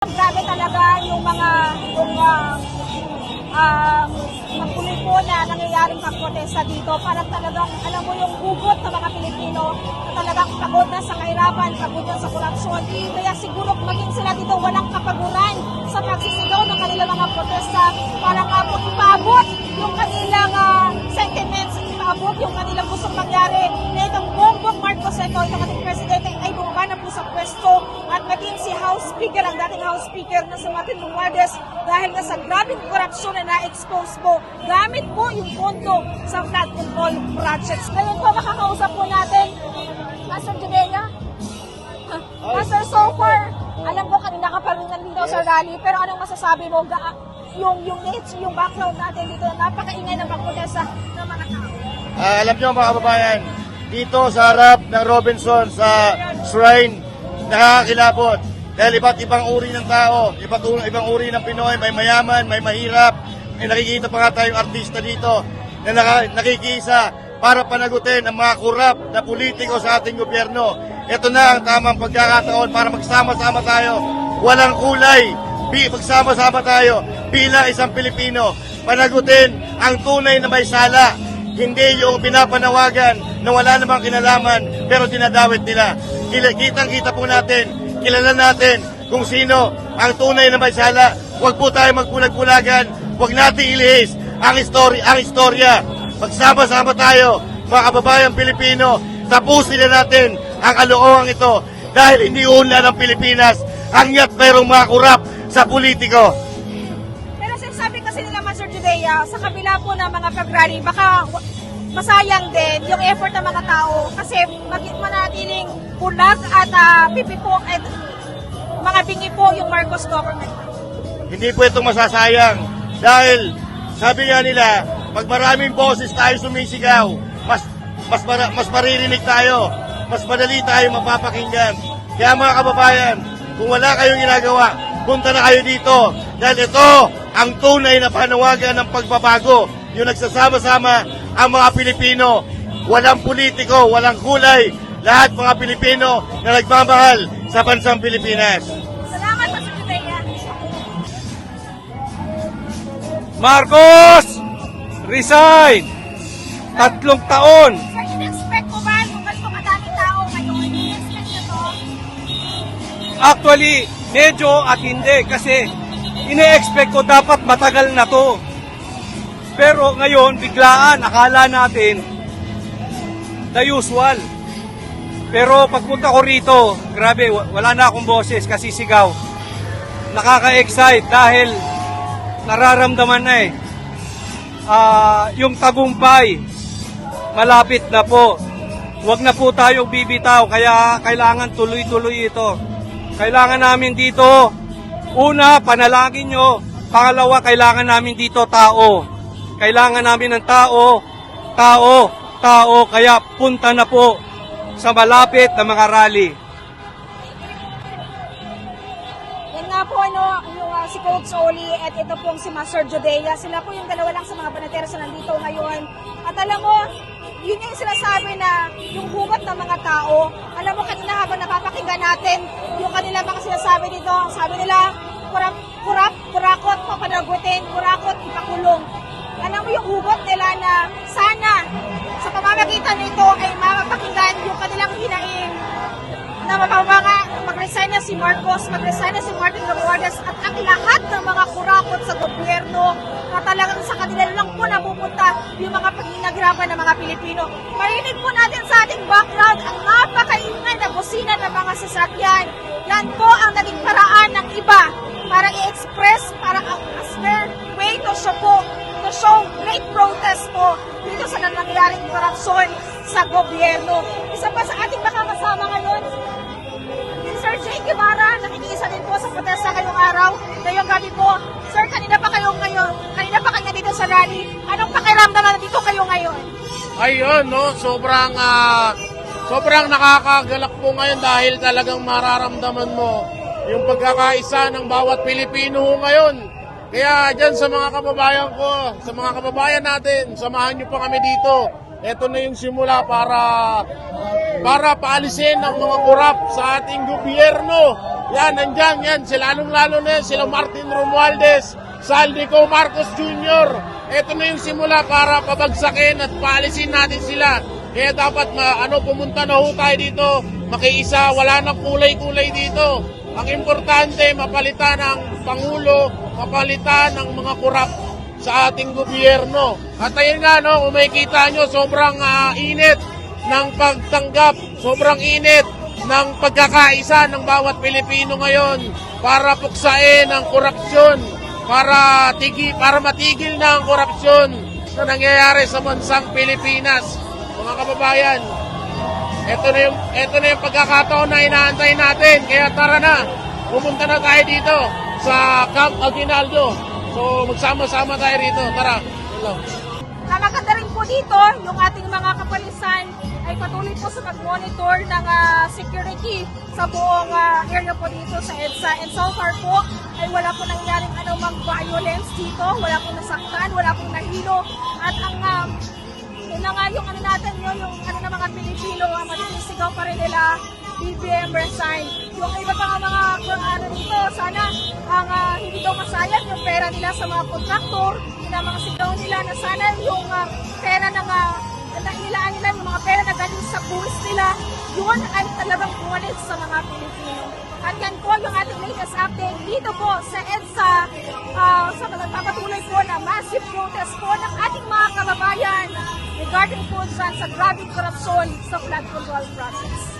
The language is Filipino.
Grabe talaga yung mga yung uh, um, magkulit po na nangyayaring pagprotesta dito. Parang talagang, alam mo yung hugot ng mga Pilipino na talagang pagod na sa kahirapan, pagod na sa korupsyon. Kaya siguro maging sila dito walang kapaguran sa pagsisigaw ng kanilang mga protesta para nga po ipabot yung kanilang ah, sentiments, ipabot yung kanilang gustong mangyari na itong Bongbong Marcos ito, itong ating presidente ay bumaba na po sa pwesto at maging si House Speaker, ang House Speaker na si Martin Romualdez dahil nga sa grabing korupsyon na na-expose po gamit po yung pondo sa flood control projects. Ngayon po makakausap po natin Pastor Judea. Pastor, so far, alam ko kanina ka pa rin nandito sa rally, pero anong masasabi mo? Ga yung, yung nature, yung background natin dito, napakaingay ng pagprotesta ng mga tao. Ah, alam nyo mga kababayan, dito sa harap ng Robinson sa shrine, nakakakilabot. Dahil iba't ibang uri ng tao, iba't ibang uri ng Pinoy, may mayaman, may mahirap, may nakikita pa nga tayong artista dito na nakikisa para panagutin ang mga kurap na politiko sa ating gobyerno. Ito na ang tamang pagkakataon para magsama-sama tayo. Walang kulay, magsama-sama tayo bilang isang Pilipino. Panagutin ang tunay na may sala. Hindi yung pinapanawagan na wala namang kinalaman pero dinadawit nila. Kitang-kita po natin, kilala natin kung sino ang tunay na may. Huwag po tayo magpulag-pulagan. Huwag natin ilihis ang istorya. Ang istorya. Magsama-sama tayo, mga kababayang Pilipino. Tapusin na natin ang kalokohan ito dahil hindi unla ng Pilipinas hanggat mayroong mga kurap sa politiko. Pero sinasabi kasi nila, Master Judea, sa kabila po ng mga pag-rally, baka masayang din yung effort ng mga tao kasi mag manatiling bulag at uh, pipipok at mga bingi po yung Marcos government. Hindi po ito masasayang dahil sabi nga nila, pag maraming boses tayo sumisigaw, mas mas mara- mas maririnig tayo, mas madali tayo mapapakinggan. Kaya mga kababayan, kung wala kayong ginagawa, punta na kayo dito dahil ito ang tunay na panawagan ng pagbabago. Yung nagsasama-sama ang mga Pilipino, walang politiko, walang kulay, lahat mga Pilipino na nagmamahal sa bansang Pilipinas. Salamat, Master Judea. Marcos! Resign! Tatlong taon! Sir, in-expect mo ba kung ganito kadaming tao ngayon? In-expect nyo to? Actually, medyo at hindi kasi ine-expect ko dapat matagal na to. Pero ngayon, biglaan, akala natin the usual. Pero pagpunta ko rito, grabe, wa- wala na akong boses kasi sigaw. Nakaka-excite dahil nararamdaman na eh. Ah, yung tagumpay, malapit na po. Huwag na po tayong bibitaw, kaya kailangan tuloy-tuloy ito. Kailangan namin dito, una, panalangin nyo. Pangalawa, kailangan namin dito tao. Kailangan namin ng tao, tao, tao, kaya punta na po sa malapit na mga rally. Yan nga po, ano, yung uh, si Coach Oli at ito pong si Master Judea. Sila po yung dalawa lang sa mga banateros na nandito ngayon. At alam mo, yun yung sinasabi na yung hugot ng mga tao. Alam mo, kanina habang napapakinggan natin yung kanila mga sinasabi dito, sabi nila, kurap, mag-resign na si Marcos, mag-resign na si Martin Romualdez at ang lahat ng mga kurakot sa gobyerno na talagang sa kanila lang po napupunta yung mga paghinagirapan ng mga Pilipino. Marinig po natin sa ating background ang napakaingay na busina ng mga sasakyan. Yan po ang naging paraan ng iba para i-express, para as their way to show po, to show great protest po dito sa nangyaring korupsyon sa gobyerno. Isa pa sa ating Guevara, nakikiisa din po sa protesta ngayong araw. Ngayong gabi po, Sir, kanina pa kayo ngayon, kanina pa kayo dito sa rally. Anong pakiramdam na dito kayo ngayon? Ayun, no, sobrang ah, sobrang nakakagalak po ngayon dahil talagang mararamdaman mo yung pagkakaisa ng bawat Pilipino ngayon. Kaya dyan sa mga kababayan ko, sa mga kababayan natin, samahan nyo pa kami dito. Ito na yung simula para para paalisin ang mga korap sa ating gobyerno Yan, nandyan, yan. Sila lalong-lalo na yan. Sila Martin Romualdez, Saldico Marcos Jr. Ito na yung simula para pabagsakin at paalisin natin sila. Kaya dapat ma, ano, pumunta na ho tayo dito. Makiisa, wala nang kulay-kulay dito. Ang importante, mapalitan ng Pangulo, mapalitan ng mga kurap sa ating gobyerno. At ayun nga, no, kung makikita nyo, sobrang ah, init ng pagtanggap, sobrang init ng pagkakaisa ng bawat Pilipino ngayon para puksain ang korupsyon, para tigi, para matigil na ang korupsyon na nangyayari sa bansang Pilipinas. Mga kababayan, ito na yung ito na yung pagkakataon na inaantay natin. Kaya tara na. Pumunta na tayo dito sa Camp Aguinaldo. So magsama-sama tayo rito. Tara. Hello. Po sa pag-monitor ng ah, security sa buong ah, area po dito sa EDSA. And so far po, ay wala po nangyaring anumang violence dito, wala po nasaktan, wala po nahilo. At ang um, yun na nga yung ano natin yun, yung ano ng mga Pilipino, ang magsisigaw pa rin nila, BBM resign. Yung iba pa mga ano dito, sana ang ah, hindi daw masayang yung pera nila sa mga kontraktor, yun ang mga sigaw nila na sana yung ah, pera ng uh, nilaan nila, yung mga pera na galing sa buwis nila, yun ay talagang bumalik sa mga Pilipino. At yan po yung ating latest update dito po sa EDSA ah, sa nagpapatuloy po na massive protest po ng ating mga kababayan regarding po sa grabing korupsyon sa flood control process.